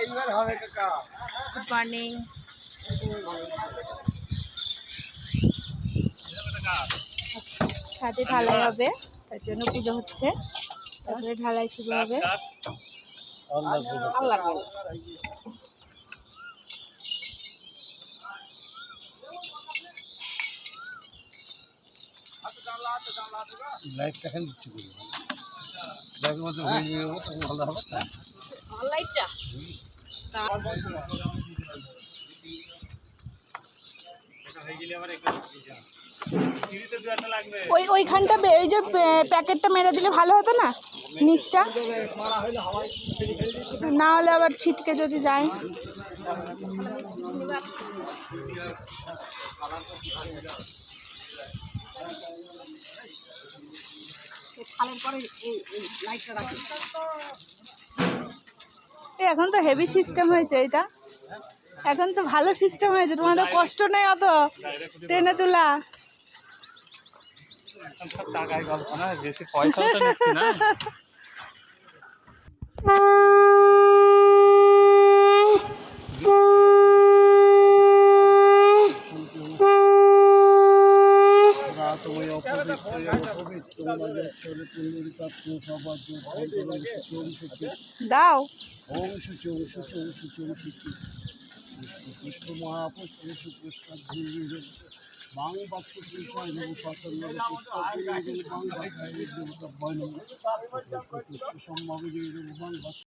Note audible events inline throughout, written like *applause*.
এইবার হবে কাকা। গুড মর্নিং ছাদে ঢালাই হবে তার জন্য পুজো হচ্ছে। তারপরে ঢালাই শুরু হবে। লাইটটা দিচ্ছি লাইটের মধ্যে ভালো হবে লাইটটা? ওই ওইখানটা ওই যে প্যাকেটটা মেরে দিলে ভালো হতো না? নিচটা? না হলে আবার ছিটকে যদি যায়। এই এখন তো হেভি সিস্টেম হয়েছে এটা। এখন তো ভালো সিস্টেম হয়েছে। তোমাদের কষ্ট নেই অত। টেনে তোলা। বেশি পয়সাও *laughs* তো নিচ্ছি না দাও। কৃষ্ণ মহাপুষ্প সুপুষ্প ধীরে বাং বাক্য কৃষ্ণায় নম সাতন্য বাং বাক্য বাং বাক্য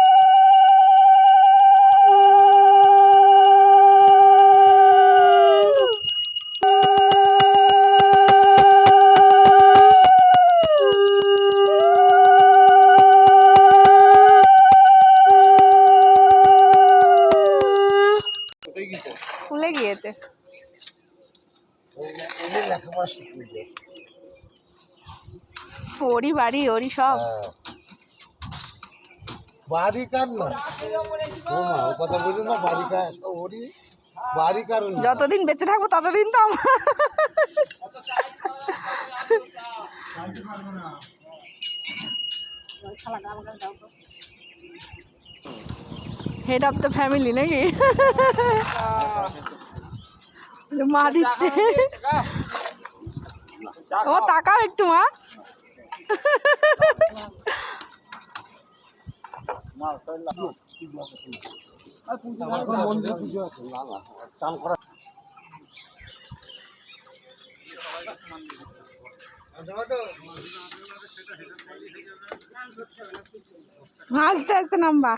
স্কুলে গিয়েছে। ওরই বাড়ি ওরই সব। যতদিন বেঁচে থাকব ততদিন তো আমার। হেড অফ দ্য ফ্যামিলি নাকি? মা দিচ্ছে। ও তাকাও একটু মা। আস্তে আস্তে নামবা